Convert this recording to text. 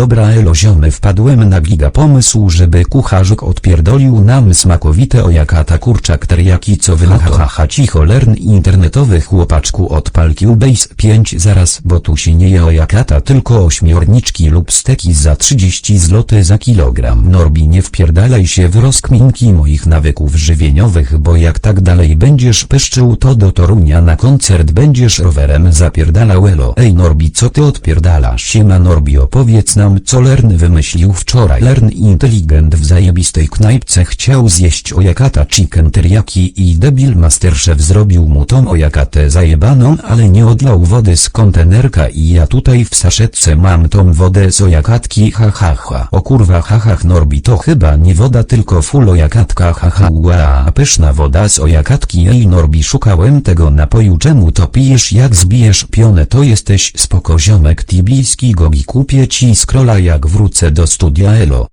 Dobra elo ziomy wpadłem na giga pomysł żeby kucharzyk odpierdolił nam smakowite ojakata kurczak teriyaki co wy na to? Haha cicho lern internetowy chłopaczku odpal Cubase 5 zaraz bo tu się nie je ojakata tylko ośmiorniczki lub steki za 30 zł za kilogram. Norbi nie wpierdalaj się w rozkminki moich nawyków żywieniowych bo jak tak dalej będziesz pyszczył to do Torunia na koncert będziesz rowerem zapierdalał elo. Ej Norbi co ty odpierdalasz? Siema Norbi opowiedz nam co Lern wymyślił wczoraj. Lern inteligent w zajebistej knajpce chciał zjeść ojakata chicken teriyaki i debil masterchef zrobił mu tą ojakatę zajebaną ale nie odlał wody z kontenerka i ja tutaj w saszetce mam tą wodę z ojakatki ha ha ha. O kurwa ha ha Norbi to chyba nie woda tylko full ojakatka ha ha. Ua pyszna woda z ojakatki ej Norbi szukałem tego napoju czemu to pijesz jak zbijesz pionę to jesteś spoko ziomek tibijski gogi kupię ci scrolla jak wrócę do studia elo